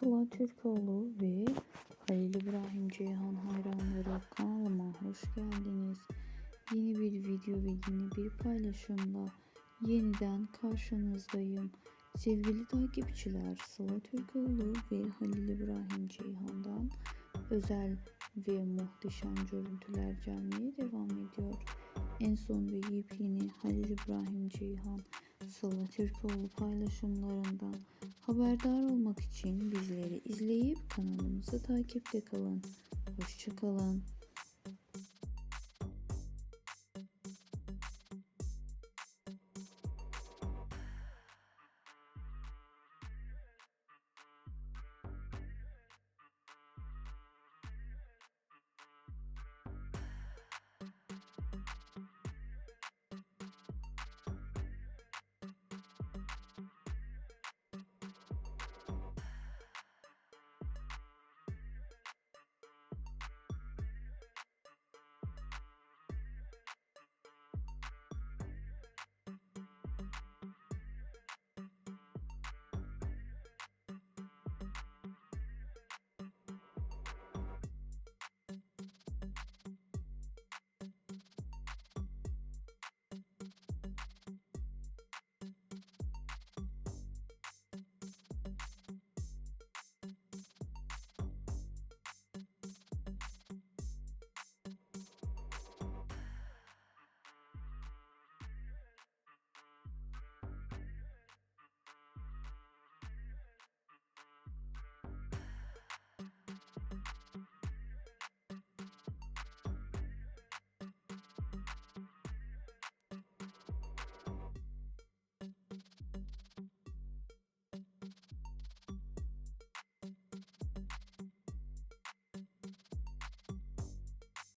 Sıla Türkoğlu ve Halil İbrahim Ceyhan hayranları kanalıma hoş geldiniz. Yeni bir video ve yeni bir paylaşımla yeniden karşınızdayım. Sevgili takipçiler Sıla Türkoğlu ve Halil İbrahim Ceyhan'dan özel ve muhteşem görüntüler gelmeye devam ediyor. En son ve yepyeni Halil İbrahim Ceyhan Sıla Türkoğlu paylaşımlarından haberdar olmak için bizleri izleyip kanalımızı takipte kalın. Hoşçakalın.